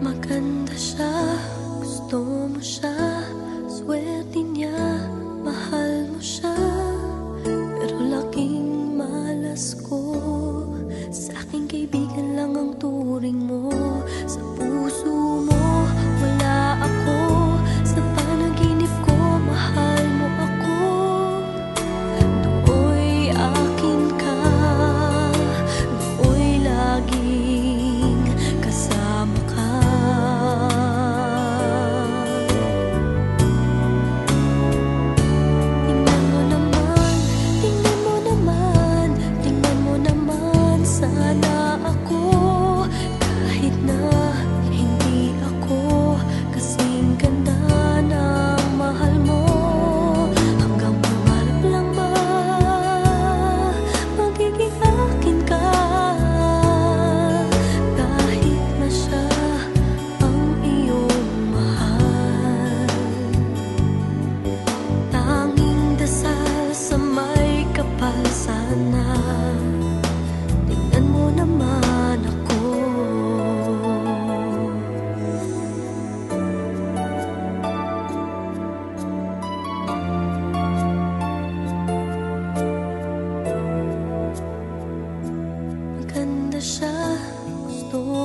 马干的沙。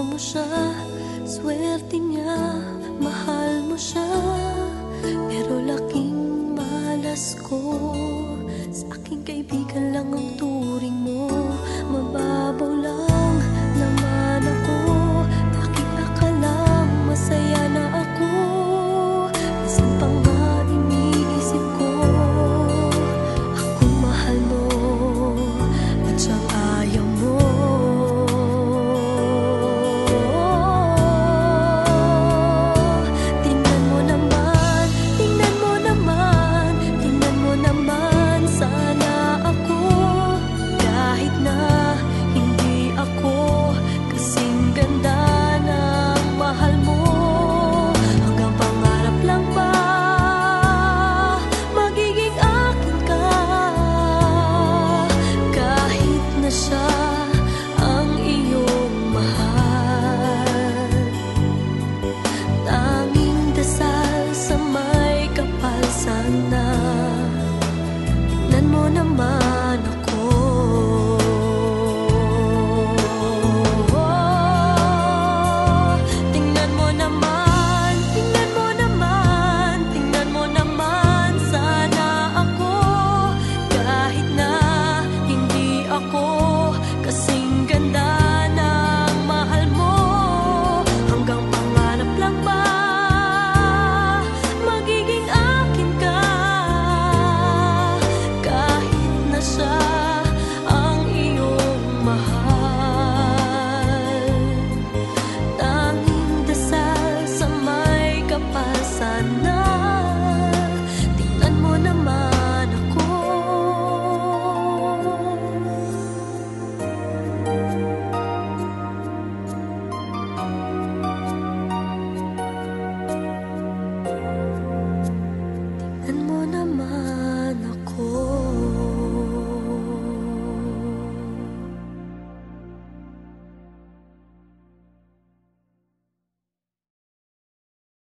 mo siya, swerte niya Mahal mo siya, pero laking malas ko Sa aking kaibigan lang ang tuwa sana.